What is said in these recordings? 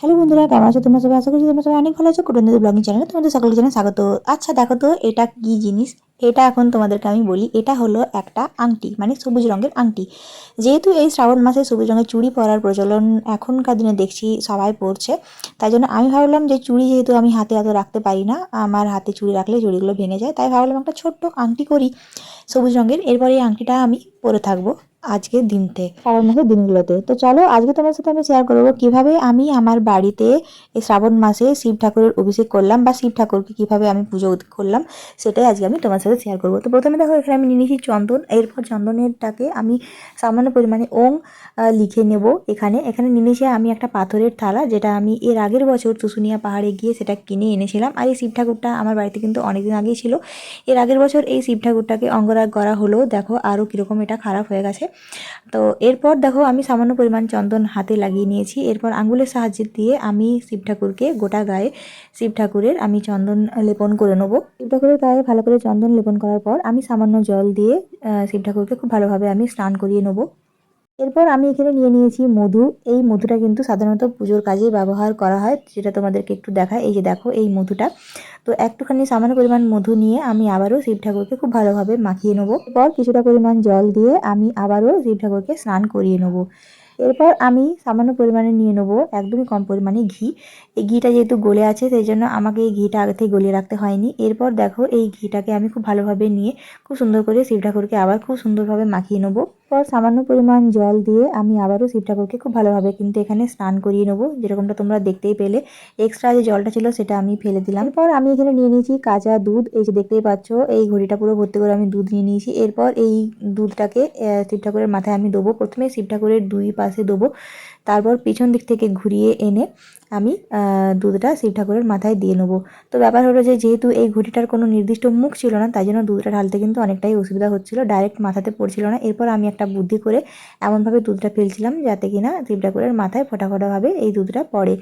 Hello বন্ধুরা, কেমন আছো তোমরা সবাই? আশা করছি তোমরা সবাই অনেক ভালো আছো। কুটুন্দিদের ব্লগিং চ্যানেলে তোমাদের সকলকে জানাই স্বাগত। আচ্ছা দেখো তো, এটা কি জিনিস? এটা এখন তোমাদেরকে আমি বলি, এটা হলো একটা আংটি মানে সবুজ রঙের আংটি। যেহেতু এই শ্রাবণ মাসে সবুজ রঙের চুড়ি পরার প্রচলন এখনকার দিনে দেখছি, সবাই পরছে, তাই জন্য আমি ভাবলাম যে চুড়ি যেহেতু আমি হাতে এত রাখতে পারি না, আমার হাতে চুড়ি রাখলে চুড়িগুলো ভেঙে যায়, তাই ভাবলাম একটা ছোট্ট আংটি করি। সবুজ রঙের, এরপর এই আংটিটা আমি পরে থাকব আজকের দিনতে, শ্রাবণ মাসের দিনগুলোতে। তো চলো, আজকে তোমার সাথে আমি শেয়ার করব কীভাবে আমি আমার বাড়িতে এই শ্রাবণ মাসে শিব ঠাকুরের অভিষেক করলাম বা শিব ঠাকুরকে কীভাবে আমি পুজো করলাম, সেটাই আজকে আমি তোমার সাথে শেয়ার করব। তো প্রথমে দেখো, এখানে আমি নিয়ে নিয়েছি চন্দন। এরপর চন্দনেরটাকে আমি সামান্য পরিমাণে ওং লিখে নেব এখানে। এখানে নিয়ে নিয়েছি আমি একটা পাথরের থালা, যেটা আমি এর আগের বছর চুসুনিয়া পাহাড়ে গিয়ে সেটা কিনে এনেছিলাম। আর এই শিব ঠাকুরটা আমার বাড়িতে কিন্তু অনেকদিন আগেই ছিল। এর আগের বছর এই শিব ঠাকুরটাকে অঙ্গরাগ করা হলো। দেখো আরও কীরকম এটা খারাপ হয়ে গেছে। তো এরপর দেখো, আমি সামান্য পরিমাণ চন্দন হাতে লাগিয়ে নিয়েছি। এরপর আঙ্গুলের সাহায্যে দিয়ে আমি শিব ঠাকুরকে গোটা গায়ে শিব ঠাকুরের আমি চন্দন লেপন করে নেব। শিব ঠাকুরের গায়ে ভালো করে চন্দন লেপন করার পর আমি সামান্য জল দিয়ে শিব ঠাকুরকে খুব ভালোভাবে আমি স্নান করিয়ে নেব। এরপর আমি এখানে নিয়ে নিয়েছি মধু। এই মধুটা কিন্তু সাধারণত পুজোর কাজে ব্যবহার করা হয়, যেটা তোমাদেরকে একটু দেখায় এই যে দেখো, এই মধুটা। তো একটুখানি সামান্য পরিমাণ মধু নিয়ে আমি আবারও শিব ঠাকুরকে খুব ভালোভাবে মাখিয়ে নেব। এরপর কিছুটা পরিমাণ জল দিয়ে আমি আবারও শিব ঠাকুরকে স্নান করিয়ে নেব। এরপর আমি সামান্য পরিমাণে নিয়ে নেব, একদমই কম পরিমাণে ঘি। এই ঘিটা যেহেতু গলে আছে, সেই জন্য আমাকে এই ঘিটা আগে থেকে গলিয়ে রাখতে হয়নি। এরপর দেখো, এই ঘিটাকে আমি খুব ভালোভাবে নিয়ে, খুব সুন্দর করে শিবঠাকুরকে আবার খুব সুন্দরভাবে মাখিয়ে নেব। পর সামান্য পরিমাণ জল দিয়ে আমি আবারও শিব ঠাকুরকে খুব ভালোভাবে কিন্তু এখানে স্নান করিয়ে নেব। যেরকমটা তোমরা দেখতেই পেলে এক্সট্রা যে জলটা ছিল সেটা আমি ফেলে দিলাম। এরপর আমি এখানে নিয়ে নিয়েছি কাঁচা দুধ। এই যে দেখতেই পাচ্ছ, এই ঘড়িটা পুরো ভর্তি করে আমি দুধ নিয়ে নিয়েছি। এরপর এই দুধটাকে শিব ঠাকুরের মাথায় আমি দেবো। প্রথমে শিব ঠাকুরের দুই পাশে দেবো। তারপর পিছন দিক থেকে ঘুরিয়ে এনে আমি দুধটা শিব ঠাকুরের মাথায় দিয়ে নেব। তো ব্যাপার হলো যে যেহেতু এই ঘটিটার কোনো নির্দিষ্ট মুখ ছিল না, তাই জন্য দুধটা ঢালতে কিন্তু অনেকটাই অসুবিধা হচ্ছিল ডাইরেক্ট মাথাতে পড়ছিল না। এরপর আমি একটা বুদ্ধি করে এমনভাবে দুধটা ফেলছিলাম যাতে কিনা শিব ঠাকুরের মাথায় ফোটাফোটাভাবে এই দুধটা পড়ে।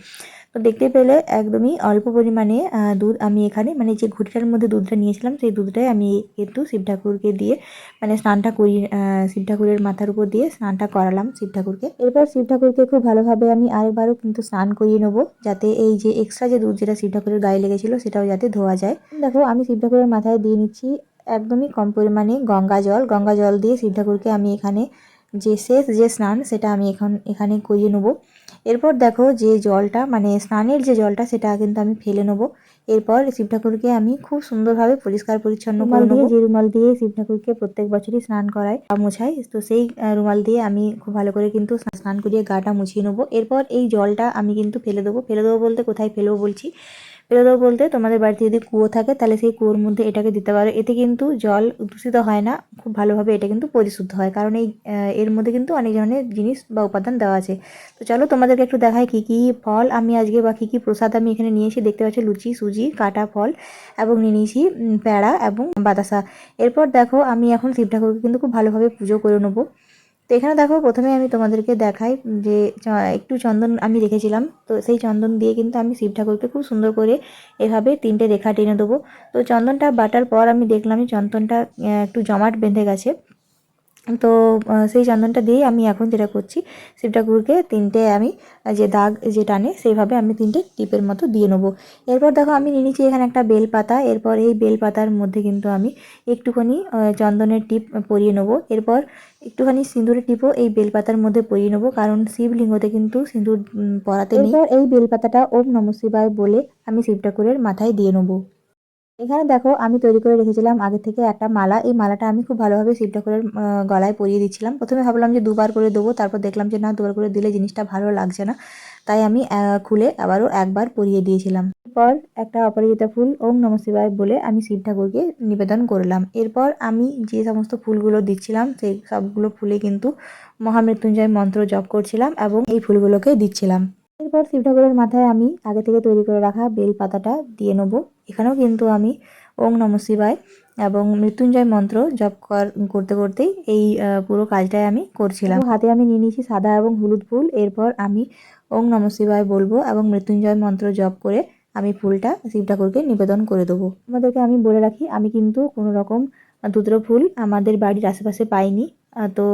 তো দেখতে পেলে একদমই অল্প পরিমাণে দুধ আমি এখানে মানে যে ঘুটিটার মধ্যে দুধটা নিয়েছিলাম, সেই দুধটাই আমি কিন্তু শিব ঠাকুরকে দিয়ে মানে স্নানটা করি শিব ঠাকুরের মাথার উপর দিয়ে স্নানটা করালাম শিব ঠাকুরকে। এরপর শিব ঠাকুরকে খুব ভালোভাবে আমি আরেকবারও কিন্তু স্নান করিয়ে নেব, যাতে এই যে এক্সট্রা যে দুধ যেটা শিব ঠাকুরের গায়ে লেগেছিল, সেটাও যাতে ধোয়া যায়। দেখো, আমি শিব ঠাকুরের মাথায় দিয়ে নিচ্ছি একদমই কম পরিমাণে গঙ্গা জল। গঙ্গা জল দিয়ে শিব ঠাকুরকে আমি এখানে যে শেষ যে স্নান, সেটা আমি এখন এখানে করিয়ে নেব। এরপর দেখো যে জলটা মানে স্নানের যে জলটা সেটা কিন্তু আমি ফেলে নেব। এরপর শিব ঠাকুরকে আমি খুব সুন্দরভাবে পরিষ্কার পরিচ্ছন্ন করে নেব। যে রুমাল দিয়ে শিব ঠাকুরকে প্রত্যেক বছরই স্নান করাই বা মোছাই তো সেই রুমাল দিয়ে আমি খুব ভালো করে কিন্তু স্নান করিয়ে গাটা মুছিয়ে নেব। এরপর এই জলটা আমি কিন্তু ফেলে দেবো। ফেলে দেবো বলতে কোথায় ফেলব বলছি? ফেলে বলতে তোমাদের বাড়িতে যদি কুয়ো থাকে, তাহলে সেই কুয়োর মধ্যে এটাকে দিতে পারো। এতে কিন্তু জল দূষিত হয় না, খুব ভালোভাবে এটা কিন্তু পরিশুদ্ধ হয়। কারণ এই এর মধ্যে কিন্তু অনেক ধরনের জিনিস বা উপাদান দেওয়া আছে। তো চলো তোমাদেরকে একটু দেখায় কী কী ফল আমি আজকে বা কী কী প্রসাদ আমি এখানে নিয়েছি দেখতে পাচ্ছি লুচি, সুজি, কাটা ফল এবং নিয়ে নিয়েছি প্যাড়া এবং বাতাসা। এরপর দেখো আমি এখন শিব ঠাকুরকে কিন্তু খুব ভালোভাবে পুজো করে নেব। তো এখানে দেখো প্রথমে আমি তোমাদেরকে দেখাই যে একটু চন্দন আমি রেখেছিলাম। তো সেই চন্দন দিয়ে কিন্তু আমি শিব ঠাকুরকে খুব সুন্দর করে এভাবে তিনটে রেখা টেনে দেবো। তো চন্দনটা বাটার পর আমি দেখলাম চন্দনটা একটু জমাট বেঁধে গেছে। তো সেই চন্দনটা দিয়েই আমি এখন যেটা করছি শিব ঠাকুরকে তিনটে আমি যে দাগ, যে টানে, সেইভাবে আমি তিনটে টিপের মতো দিয়ে নেব। এরপর দেখো আমি নিয়ে নিচ্ছি এখানে একটা বেলপাতা, এরপর এই বেলপাতার মধ্যে কিন্তু আমি একটুখানি চন্দনের টিপ পরিয়ে নেব। এরপর একটুখানি সিঁদুরের টিপও এই বেলপাতার মধ্যে পরিয়ে নেব, কারণ শিবলিঙ্গতে কিন্তু সিঁদুর পরাতে নেই। এই বেলপাতাটা ওম নম শিবায় বলে আমি শিব ঠাকুরের মাথায় দিয়ে নেব। এখানে দেখো, আমি তৈরি করে রেখেছিলাম আগে থেকে একটা মালা। এই মালাটা আমি খুব ভালোভাবে শিব ঠাকুরের গলায় পরিয়ে দিচ্ছিলাম। প্রথমে ভাবলাম যে দুবার করে দেবো, তারপর দেখলাম যে না, দুবার করে দিলে জিনিসটা ভালো লাগছে না। তাই আমি খুলে আবারও একবার পরিয়ে দিয়েছিলাম। এরপর একটা অপরাজিতা ফুল, ওম নম শিবায় বলে আমি শিব ঠাকুরকে নিবেদন করলাম। এরপর আমি যে সমস্ত ফুলগুলো দিচ্ছিলাম, সেই সবগুলো ফুলে কিন্তু মহামৃত্যুঞ্জয় মন্ত্র জপ করছিলাম এবং এই ফুলগুলোকে দিচ্ছিলাম। এরপর শিব ঠাকুরের মাথায় আমি আগে থেকে তৈরি করে রাখা বেল পাতাটা দিয়ে নেব। এখানেও কিন্তু আমি ওং নম শিবায় এবং মৃত্যুঞ্জয় মন্ত্র জপ কর- করতে করতেই এই পুরো কাজটাই আমি করছিলাম। হাতে আমি নিয়ে নিয়েছি সাদা এবং হলুদ ফুল। এরপর আমি ওং নম শিবায় বলব এবং মৃত্যুঞ্জয় মন্ত্র জপ করে আমি ফুলটা শিব ঠাকুরকে নিবেদন করে দেবো। আমাদেরকে আমি বলে রাখি, আমি কিন্তু কোনো রকম দুদ্র ফুল আমাদের বাড়ির আশেপাশে পাইনি। তো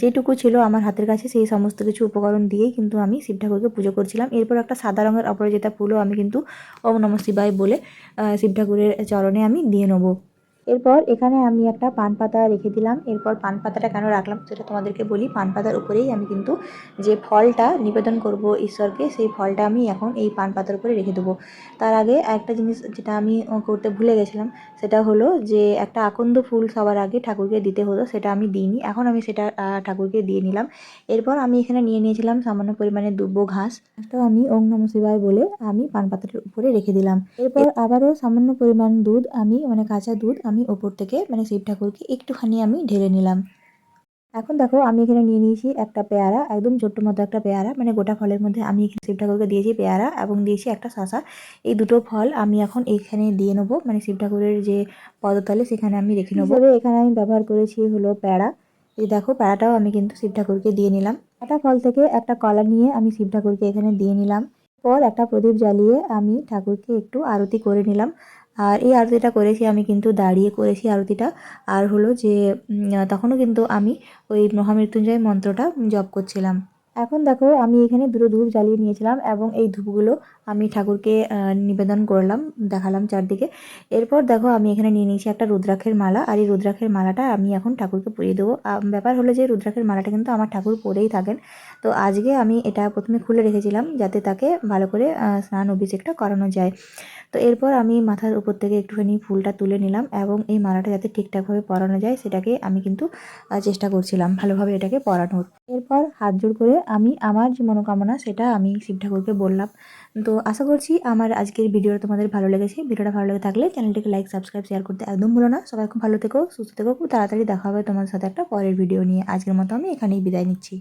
যেটুকু ছিল আমার হাতের কাছে, সেই সমস্ত কিছু উপকরণ দিয়েই কিন্তু আমি শিব ঠাকুরকে পুজো করছিলাম। এরপর একটা সাদা রঙের অপরাজিতা ফুলও আমি কিন্তু ওম নম শিবায় বলে শিব ঠাকুরের চরণে আমি দিয়ে নেব। এরপর এখানে আমি একটা পান পাতা রেখে দিলাম। এরপর পান পাতাটা কেন রাখলাম সেটা তোমাদেরকে বলি। পান পাতার উপরেই আমি কিন্তু যে ফলটা নিবেদন করব ঈশ্বরকে সেই ফলটা আমি এখন এই পান পাতার উপরে রেখে দেবো। তার আগে একটা জিনিস যেটা আমি করতে ভুলে গেছিলাম সেটা হলো যে একটা আকন্দ ফুল সবার আগে ঠাকুরকে দিতে হতো সেটা আমি দিইনি। এখন আমি সেটা ঠাকুরকে দিয়ে নিলাম। এরপর আমি এখানে নিয়ে নিয়েছিলাম সামান্য পরিমাণে দুব্ব ঘাস। তো আমি ওম নম শিবায় বলে আমি পান পাতাটার উপরে রেখে দিলাম। এরপর আবারও সামান্য পরিমাণ দুধ আমি মানে কাঁচা দুধ আমি ওপর থেকে মানে শিব ঠাকুরকে একটুখানি আমি ঢেলে নিলাম। এখন দেখো, আমি এখানে নিয়ে নিয়েছি একটা পেয়ারা, একদম ছোট্ট মতো একটা পেয়ারা মানে গোটা ফলের মধ্যে আমি এখানে শিব ঠাকুরকে দিয়েছি পেয়ারা এবং দিয়েছি একটা শশা এই দুটো ফল আমি এখন এখানে দিয়ে নেব মানে শিব ঠাকুরের যে পদতলে সেখানে আমি রেখে নেব। এখানে আমি ব্যবহার করেছি হলো প্যাড়া এই দেখো প্যাড়াটাও আমি কিন্তু শিব ঠাকুরকে দিয়ে নিলাম। একটা ফল থেকে একটা কলা নিয়ে আমি শিব ঠাকুরকে এখানে দিয়ে নিলাম। পর একটা প্রদীপ জ্বালিয়ে আমি ঠাকুরকে একটু আরতি করে নিলাম। আর এই আরতিটা করেছি আমি কিন্তু দাঁড়িয়ে করেছি আরতিটা। আর হলো যে তখনও কিন্তু আমি ওই মহামৃত্যুঞ্জয় মন্ত্রটা জপ করছিলাম। এখন দেখো, আমি এখানে দুটো ধূপ জ্বালিয়ে নিয়েছিলাম এবং এই ধূপগুলো আমি ঠাকুরকে নিবেদন করলাম, দেখালাম চারদিকে। এরপর দেখো, আমি এখানে নিয়ে নিয়েছি একটা রুদ্রাক্ষের মালা। আর এই রুদ্রাক্ষের মালাটা আমি এখন ঠাকুরকে পরিয়ে দেবো। ব্যাপার হলো যে রুদ্রাক্ষের মালাটা কিন্তু আমার ঠাকুর পরেই থাকেন। তো আজকে আমি এটা প্রথমে খুলে রেখেছিলাম, যাতে তাকে ভালো করে স্নান অভিষেকটা করানো যায়। তো এরপর আমি মাথার উপর থেকে একটুখানি ফুলটা তুলে নিলাম এবং এই মালাটা যাতে ঠিকঠাকভাবে পরানো যায়, সেটাকে আমি কিন্তু চেষ্টা করছিলাম ভালোভাবে এটাকে পরানোর। এরপর হাত জোড় করে আমি আমার যে মনোকামনা সেটা আমি শিব ঠাকুরকে বললাম। তো আশা করছি আমার আজকের ভিডিওটা তোমাদের ভালো লেগেছে। ভিডিওটা ভালো লেগে থাকলে চ্যানেলটিকে লাইক সাবস্ক্রাইব শেয়ার করতে একদম ভুলো না। সবাই খুব ভালো থেকো, সুস্থ থেকো, খুব তাড়াতাড়ি দেখা হবে তোমার সাথে একটা পরের ভিডিও নিয়ে। আজকের মতো আমি এখানেই বিদায় নিচ্ছি।